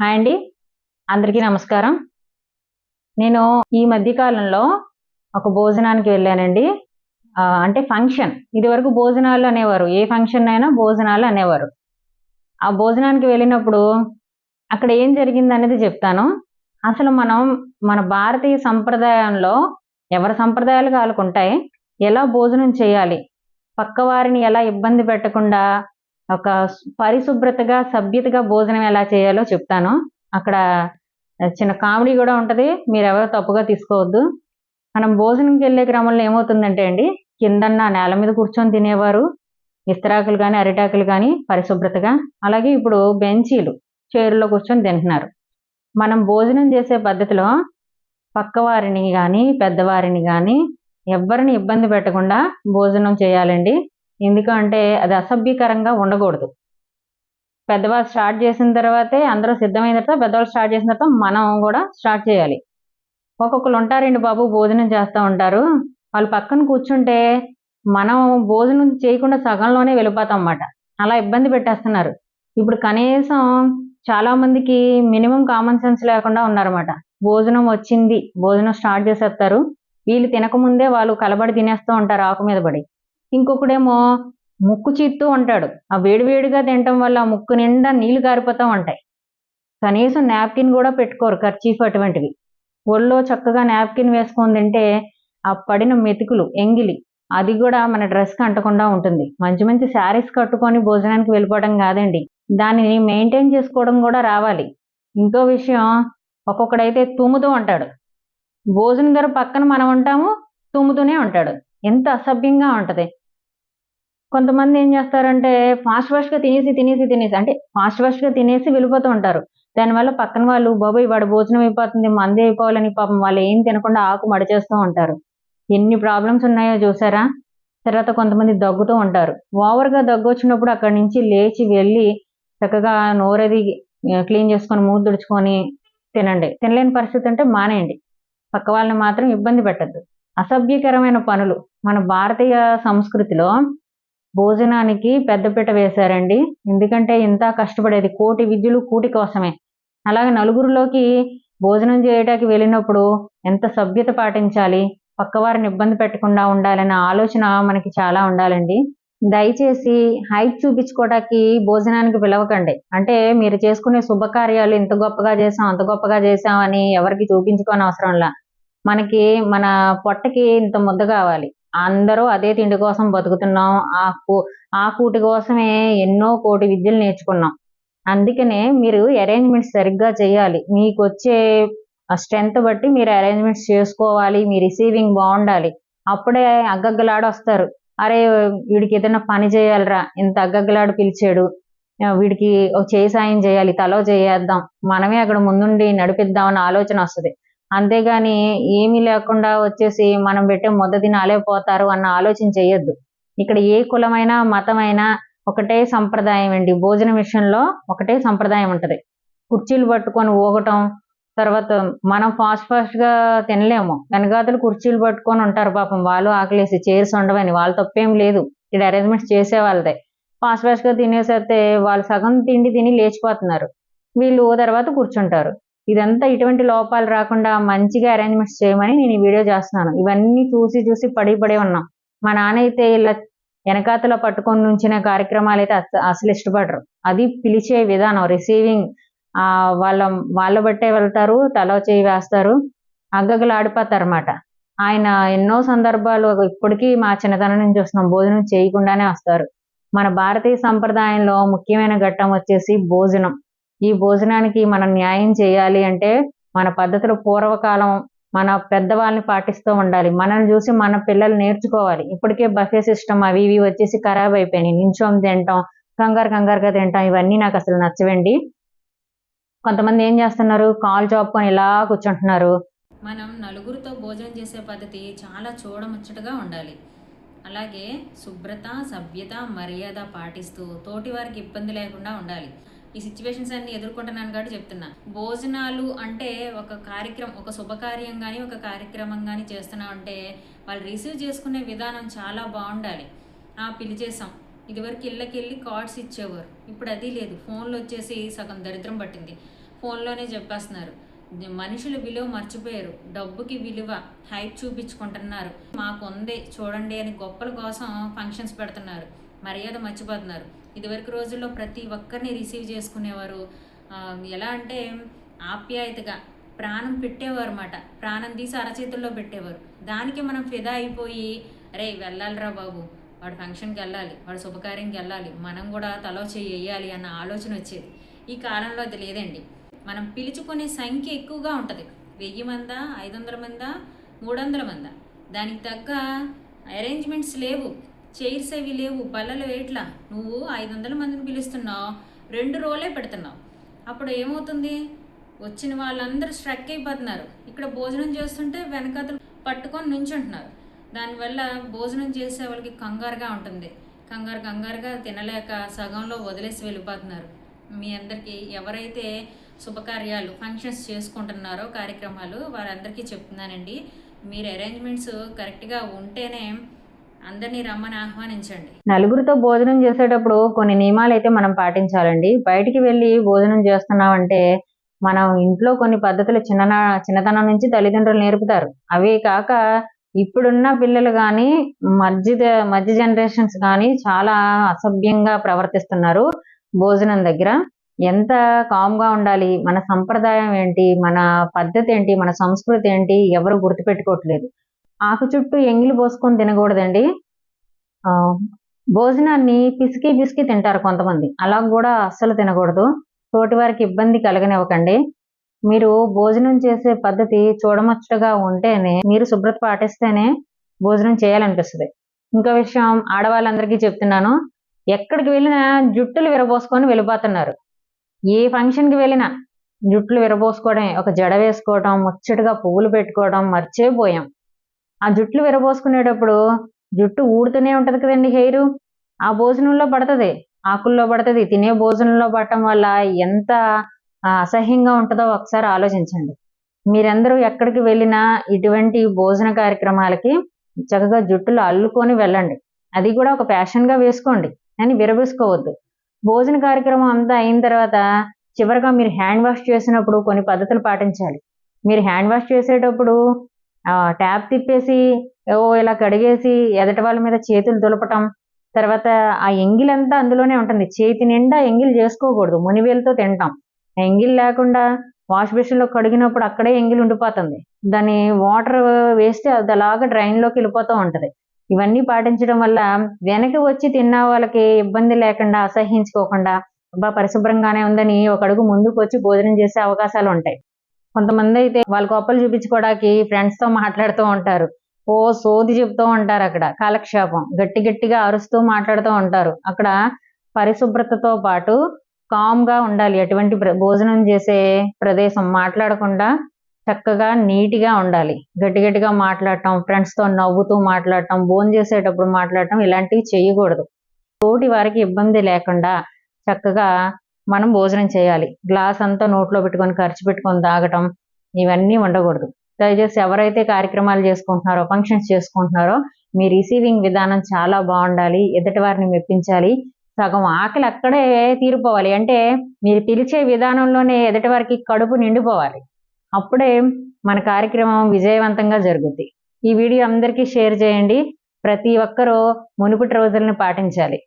Hi అండి. అందరికీ నమస్కారం. నేను ఈ మధ్య కాలంలో ఒక భోజనానికి వెళ్ళానండి. అంటే ఫంక్షన్. ఇది వరకు భోజనాలు అనేవారు. ఏ ఫంక్షన్ అయినా భోజనాలు అనేవారు. ఆ భోజనానికి వెళ్ళినప్పుడు అక్కడ ఏం జరిగింది అనేది చెప్తాను. అసలు మనం మన భారతీయ సంప్రదాయంలో ఎవరి సంప్రదాయాలు కాలుకుంటాయి? ఎలా భోజనం చేయాలి? పక్కవారిని ఎలా ఇబ్బంది పెట్టకుండా ఒక పరిశుభ్రతగా సభ్యతగా భోజనం ఎలా చేయాలో చెప్తాను. అక్కడ చిన్న కామెడీ కూడా ఉంటుంది. మీరు ఎవరు తప్పుగా తీసుకోవద్దు. మనం భోజనంకి వెళ్ళే క్రమంలో ఏమవుతుందంటే అండి కిందన్న నేల మీద కూర్చొని తినేవారు ఇస్తరాకులు కానీ అరిటాకులు కానీ పరిశుభ్రతగా. అలాగే ఇప్పుడు బెంచీలు చైర్లో కూర్చొని తింటున్నారు. మనం భోజనం చేసే పద్ధతిలో పక్కవారిని కానీ పెద్దవారిని కానీ ఎవరిని ఇబ్బంది పెట్టకుండా భోజనం చేయాలండి. ఎందుకంటే అది అసభ్యకరంగా ఉండకూడదు. పెద్దవాళ్ళు స్టార్ట్ చేసిన తర్వాతే అందరూ సిద్ధమైన తర్వాత పెద్దవాళ్ళు స్టార్ట్ చేసిన తర్వాత మనం కూడా స్టార్ట్ చేయాలి. ఒక్కొక్కరు ఉంటారండి బాబు భోజనం చేస్తూ ఉంటారు. వాళ్ళు పక్కన కూర్చుంటే మనం భోజనం చేయకుండా సగంలోనే వెళ్ళిపోతాం అన్నమాట. అలా ఇబ్బంది పెట్టేస్తున్నారు. ఇప్పుడు కనీసం చాలా మందికి మినిమం కామన్ సెన్స్ లేకుండా ఉన్నారన్నమాట. భోజనం వచ్చింది భోజనం స్టార్ట్ చేసేస్తారు. వీళ్ళు తినకముందే వాళ్ళు కలబడి తినేస్తూ ఉంటారు ఆకు మీద పడి. ఇంకొకడేమో ముక్కు చీత్తూ ఉంటాడు ఆ వేడివేడిగా తినటం వల్ల ఆ ముక్కు నిండా నీళ్ళు గారిపోతూ ఉంటాయి. కనీసం నాప్కిన్ కూడా పెట్టుకోరు ఖర్చీఫ్ అటువంటివి. ఒళ్ళో చక్కగా నాప్కిన్ వేసుకొని తింటే ఆ పడిన మెతుకులు ఎంగిలి అది కూడా మన డ్రెస్కి అంటకుండా ఉంటుంది. మంచి మంచి శారీస్ కట్టుకొని భోజనానికి వెళ్ళిపోవడం కాదండి. దానిని మెయింటైన్ చేసుకోవడం కూడా రావాలి. ఇంకో విషయం ఒక్కొక్కడైతే తుమ్ముతూ ఉంటాడు భోజనం ధర పక్కన మనం ఉంటాము తుమ్ముతూనే ఉంటాడు. ఎంత అసభ్యంగా ఉంటుంది. కొంతమంది ఏం చేస్తారంటే ఫాస్ట్ ఫాస్ట్గా తినేసి తినేసి తినేసి అంటే ఫాస్ట్ ఫాస్ట్గా తినేసి వెళ్ళిపోతూ ఉంటారు. దానివల్ల పక్కన వాళ్ళు బాబాయ్ వాడు భోజనం అయిపోతుంది మంది అయిపోవాలని పాపం వాళ్ళు ఏం తినకుండా ఆకు మడిచేస్తూ ఉంటారు. ఎన్ని ప్రాబ్లమ్స్ ఉన్నాయో చూసారా? తర్వాత కొంతమంది దగ్గుతూ ఉంటారు. ఓవర్గా దగ్గు వచ్చినప్పుడు అక్కడి నుంచి లేచి వెళ్ళి చక్కగా నోరది క్లీన్ చేసుకొని మూతి తుడుచుకొని తినండి. తినలేని పరిస్థితి అంటే మానేయండి. పక్క వాళ్ళని మాత్రం ఇబ్బంది పెట్టద్దు. అసభ్యకరమైన పనులు. మన భారతీయ సంస్కృతిలో భోజనానికి పెద్దపీట వేశారండి. ఎందుకంటే ఇంత కష్టపడేది కోటి విద్యలు కూటి కోసమే. అలాగే నలుగురిలోకి భోజనం చేయడానికి వెళ్ళినప్పుడు ఎంత సభ్యత పాటించాలి పక్కవారిని ఇబ్బంది పెట్టకుండా ఉండాలనే ఆలోచన మనకి చాలా ఉండాలండి. దయచేసి హైట్ చూపించుకోవడానికి భోజనానికి పిలవకండి. అంటే మీరు చేసుకునే శుభకార్యాలు ఇంత గొప్పగా చేసాం అంత గొప్పగా చేసాం అని ఎవరికి చూపించుకోని అవసరంలా మనకి మన పొట్టకి ఇంత ముద్ద కావాలి. అందరూ అదే తిండి కోసం బతుకుతున్నాం. ఆ కూ ఆ కూటి కోసమే ఎన్నో కోటి విద్యలు నేర్చుకున్నాం. అందుకనే మీరు అరేంజ్మెంట్స్ సరిగ్గా చేయాలి. మీకు వచ్చే స్ట్రెంత్ బట్టి మీరు అరేంజ్మెంట్స్ చేసుకోవాలి. మీ రిసీవింగ్ బాగుండాలి. అప్పుడే అగ్గగ్గలాడు వస్తారు. అరే వీడికి ఏదైనా పని చేయాలిరా ఇంత అగ్గగ్గలాడు పిలిచాడు. వీడికి చేసాయం చేయి సాయం చేయాలి తలో చేయేద్దాం మనమే అక్కడ ముందుండి నడిపిద్దాం అన్న ఆలోచన వస్తుంది. అంతేగాని ఏమీ లేకుండా వచ్చేసి మనం పెట్టే మొదటి తినాలే పోతారు అన్న ఆలోచన చేయొద్దు. ఇక్కడ ఏ కులమైనా మతమైనా ఒకటే సంప్రదాయం అండి. భోజనం విషయంలో ఒకటే సంప్రదాయం ఉంటుంది. కుర్చీలు పట్టుకొని ఊగటం తర్వాత మనం ఫాస్ట్ ఫాస్ట్గా తినలేము. వెనకాతలు కుర్చీలు పట్టుకొని ఉంటారు పాపం. వాళ్ళు ఆకలేసి చైర్స్ ఉండవని. వాళ్ళ తప్పేం లేదు. ఇక్కడ అరేంజ్మెంట్స్ చేసే వాళ్ళదే. ఫాస్ట్ ఫాస్ట్గా తినేసేస్తే వాళ్ళు సగం తిండి తిని లేచిపోతున్నారు. వీళ్ళు తర్వాత కూర్చుంటారు. ఇదంతా ఇటువంటి లోపాలు రాకుండా మంచిగా అరేంజ్మెంట్స్ చేయమని నేను ఈ వీడియో చేస్తున్నాను. ఇవన్నీ చూసి చూసి పడి పడి ఉన్నాం. మా నాన్న అయితే ఇలా వెనకాతలో పట్టుకొని నుంచిన కార్యక్రమాలు అయితే అసలు ఇష్టపడరు. అది పిలిచే విధానం రిసీవింగ్ ఆ వాళ్ళ వాళ్ళ బట్టే వెళ్తారు తల చేయి వేస్తారు అగ్గగలు ఆడిపోతారు ఆయన ఎన్నో సందర్భాలు ఇప్పటికీ మా చిన్నతనం నుంచి వస్తున్నాం భోజనం చేయకుండానే వస్తారు. మన భారతీయ సంప్రదాయంలో ముఖ్యమైన ఘట్టం వచ్చేసి భోజనం. ఈ భోజనానికి మనం న్యాయం చేయాలి అంటే మన పద్ధతులు పూర్వకాలం మన పెద్దవాళ్ళని పాటిస్తూ ఉండాలి. మనల్ని చూసి మన పిల్లలు నేర్చుకోవాలి. ఇప్పటికే బఫే సిస్టమ్ అవి ఇవి వచ్చేసి ఖరాబ్ అయిపోయినాయి. నించోం తింటాం కంగారు కంగారుగా తింటాం. ఇవన్నీ నాకు అసలు నచ్చవండి. కొంతమంది ఏం చేస్తున్నారు? కాల్ చాపుకొని ఇలా కూర్చుంటున్నారు. మనం నలుగురితో భోజనం చేసే పద్ధతి చాలా చూడముచ్చటగా ఉండాలి. అలాగే శుభ్రత సభ్యత మర్యాద పాటిస్తూ తోటి వారికి ఇబ్బంది లేకుండా ఉండాలి. ఈ సిచ్యువేషన్స్ అన్ని ఎదుర్కొంటున్నాను కాబట్టి చెప్తున్నా. భోజనాలు అంటే ఒక కార్యక్రమం ఒక శుభకార్యం కానీ ఒక కార్యక్రమం కానీ చేస్తున్నాం అంటే వాళ్ళు రిసీవ్ చేసుకునే విధానం చాలా బాగుండాలి. ఆ పిలిచేసాం ఇదివరకు ఇళ్ళకి వెళ్ళి కార్డ్స్ ఇచ్చేవారు. ఇప్పుడు అది లేదు. ఫోన్లో వచ్చేసి సగం దరిద్రం పట్టింది. ఫోన్లోనే చెప్పేస్తున్నారు. మనుషుల విలువ మర్చిపోయారు. డబ్బుకి విలువ హైప్ చూపించుకుంటున్నారు. మాకు ఉంది చూడండి అని గొప్పల కోసం ఫంక్షన్స్ పెడుతున్నారు. మర్యాద మర్చిపోతున్నారు. ఇదివరకు రోజుల్లో ప్రతి ఒక్కరిని రిసీవ్ చేసుకునేవారు. ఎలా అంటే ఆప్యాయతగా ప్రాణం పెట్టేవారు అన్నమాట. ప్రాణం తీసి అరచేతుల్లో పెట్టేవారు. దానికి మనం ఫిదా అయిపోయి అరే వెళ్ళాలిరా బాబు. వాడు ఫంక్షన్కి వెళ్ళాలి. వాడు శుభకార్యంకి వెళ్ళాలి. మనం కూడా తలో చేయాలి అన్న ఆలోచన వచ్చేది. ఈ కాలంలో అది లేదండి. మనం పిలుచుకునే సంఖ్య ఎక్కువగా ఉంటుంది. వెయ్యి మందా ఐదు వందల మందా మూడు వందల మందా? దానికి తగ్గ అరేంజ్మెంట్స్ లేవు. చైర్స్ అవి లేవు బల్లలు వేయట్లా నువ్వు ఐదు వందల మందిని పిలుస్తున్నావు రెండు రోలే పెడుతున్నావు. అప్పుడు ఏమవుతుంది? వచ్చిన వాళ్ళందరూ స్ట్రక్ అయిపోతున్నారు. ఇక్కడ భోజనం చేస్తుంటే వెనకతలు పట్టుకొని నుంచుంటున్నారు. దానివల్ల భోజనం చేసే వాళ్ళకి కంగారుగా ఉంటుంది. కంగారు కంగారుగా తినలేక సగంలో వదిలేసి వెళ్ళిపోతున్నారు. మీ అందరికీ ఎవరైతే శుభకార్యాలు ఫంక్షన్స్ చేసుకుంటున్నారో కార్యక్రమాలు వారందరికీ చెప్తున్నానండి. మీరు అరేంజ్మెంట్స్ కరెక్ట్గా ఉంటేనే అందరినీ రమ్మని ఆహ్వానించండి. నలుగురితో భోజనం చేసేటప్పుడు కొన్ని నియమాలు అయితే మనం పాటించాలండి. బయటికి వెళ్ళి భోజనం చేస్తున్నామంటే మనం ఇంట్లో కొన్ని పద్ధతులు చిన్న చిన్నతనం నుంచి తల్లిదండ్రులు నేర్పుతారు. అవి కాక ఇప్పుడున్న పిల్లలు కానీ మధ్య మధ్య జనరేషన్స్ కానీ చాలా అసభ్యంగా ప్రవర్తిస్తున్నారు భోజనం దగ్గర. ఎంత కామ్గా ఉండాలి? మన సంప్రదాయం ఏంటి? మన పద్ధతి ఏంటి మన సంస్కృతి ఏంటి? ఎవరు గుర్తుపెట్టుకోవట్లేదు. ఆకు చుట్టూ ఎంగిలి పోసుకొని తినకూడదండి. ఆ, భోజనాన్ని పిసికి పిసికి తింటారు కొంతమంది. అలా కూడా అస్సలు తినకూడదు. తోటి వారికి ఇబ్బంది కలగనివ్వకండి. మీరు భోజనం చేసే పద్ధతి చూడముచ్చటగా ఉంటేనే మీరు శుభ్రత పాటిస్తేనే భోజనం చేయాలనిపిస్తుంది. ఇంకో విషయం ఆడవాళ్ళందరికీ చెప్తున్నాను. ఎక్కడికి వెళ్ళినా జుట్టులు విరబోసుకొని వెళ్ళిపోతున్నారు. ఏ ఫంక్షన్కి వెళ్ళినా జుట్లు విరబోసుకోవడం ఒక జడ వేసుకోవడం ముచ్చటగా పువ్వులు పెట్టుకోవడం మర్చిపోయాం. ఆ జుట్లు విరబోసుకునేటప్పుడు జుట్టు ఊడుతూనే ఉంటది కదండి హెయిర్. ఆ భోజనంలో పడుతుంది ఆకుల్లో పడుతుంది. తినే భోజనంలో పడటం వల్ల ఎంత అసహ్యంగా ఉంటుందో ఒకసారి ఆలోచించండి. మీరందరూ ఎక్కడికి వెళ్ళినా ఇటువంటి భోజన కార్యక్రమాలకి చక్కగా జుట్టులు అల్లుకొని వెళ్ళండి. అది కూడా ఒక ప్యాషన్గా వేసుకోండి. అని విరబూసుకోవద్దు. భోజన కార్యక్రమం అంతా అయిన తర్వాత చివరిగా మీరు హ్యాండ్ వాష్ చేసినప్పుడు కొన్ని పద్ధతులు పాటించాలి. మీరు హ్యాండ్ వాష్ చేసేటప్పుడు ట్యాప్ తిప్పేసి ఓ ఇలా కడిగేసి ఎదటి వాళ్ళ మీద చేతులు దులపటం తర్వాత ఆ ఎంగిల్ అంతా అందులోనే ఉంటుంది. చేతి నిండా ఎంగిల్ చేసుకోకూడదు. మునివేలతో తింటాం. ఎంగిల్ లేకుండా వాష్ బేసిన్లో కడిగినప్పుడు అక్కడే ఎంగిల్ ఉండిపోతుంది. దాని వాటర్ వేస్తే అది అలాగా డ్రైన్లోకి వెళ్ళిపోతూ ఉంటుంది. ఇవన్నీ పాటించడం వల్ల వెనక వచ్చి తిన్న వాళ్ళకి ఇబ్బంది లేకుండా అసహించుకోకుండా అబ్బా పరిశుభ్రంగానే ఉందని ఒక అడుగు ముందుకు వచ్చి భోజనం చేసే అవకాశాలు ఉంటాయి. కొంతమంది అయితే వాళ్ళ గొప్పలు చూపించుకోవడానికి ఫ్రెండ్స్తో మాట్లాడుతూ ఉంటారు. ఓ సోది చెప్తూ ఉంటారు అక్కడ కాలక్షేపం. గట్టి గట్టిగా అరుస్తూ మాట్లాడుతూ ఉంటారు. అక్కడ పరిశుభ్రతతో పాటు కామ్గా ఉండాలి. ఎటువంటి ప్ర- భోజనం చేసే ప్రదేశం మాట్లాడకుండా చక్కగా నీటిగా ఉండాలి. గట్టి గట్టిగా మాట్లాడటం ఫ్రెండ్స్తో నవ్వుతూ మాట్లాడటం భోజనం చేసేటప్పుడు మాట్లాడటం ఇలాంటివి చేయకూడదు. తోటి వారికి ఇబ్బంది లేకుండా చక్కగా మనం భోజనం చేయాలి. గ్లాస్ అంతా నోట్లో పెట్టుకొని ఖర్చు పెట్టుకొని తాగటం ఇవన్నీ ఉండకూడదు. దయచేసి ఎవరైతే కార్యక్రమాలు చేసుకుంటున్నారో ఫంక్షన్స్ చేసుకుంటున్నారో మీ రిసీవింగ్ విధానం చాలా బాగుండాలి. ఎదుటి వారిని మెప్పించాలి. సగం ఆకలి అక్కడే తీరిపోవాలి. అంటే మీరు పిలిచే విధానంలోనే ఎదుటి వారికి కడుపు నిండిపోవాలి. అప్పుడే మన కార్యక్రమం విజయవంతంగా జరుగుద్ది. ఈ వీడియో అందరికీ షేర్ చేయండి. ప్రతి ఒక్కరూ మునుపటి రోజులను పాటించాలి.